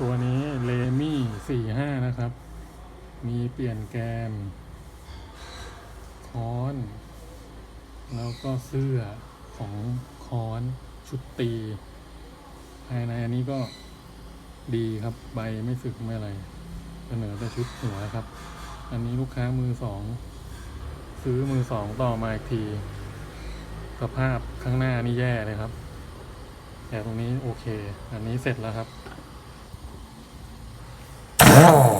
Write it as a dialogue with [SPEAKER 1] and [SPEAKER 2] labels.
[SPEAKER 1] ตัวนี้เลมี่สี่ห้านะครับ มีเปลี่ยนแกนค้อน แล้วก็เสื้อของค้อนชุดตี ภายในอันนี้ก็ดีครับใบไม่สึกไม่อะไรเสนอแต่ชุดหัวครับ อันนี้ลูกค้ามือสอง ซื้อมือสองต่อมาอีกที สภาพข้างหน้านี่แย่เลยครับ แต่ตรงนี้โอเค อันนี้เสร็จแล้วครับ
[SPEAKER 2] Oh.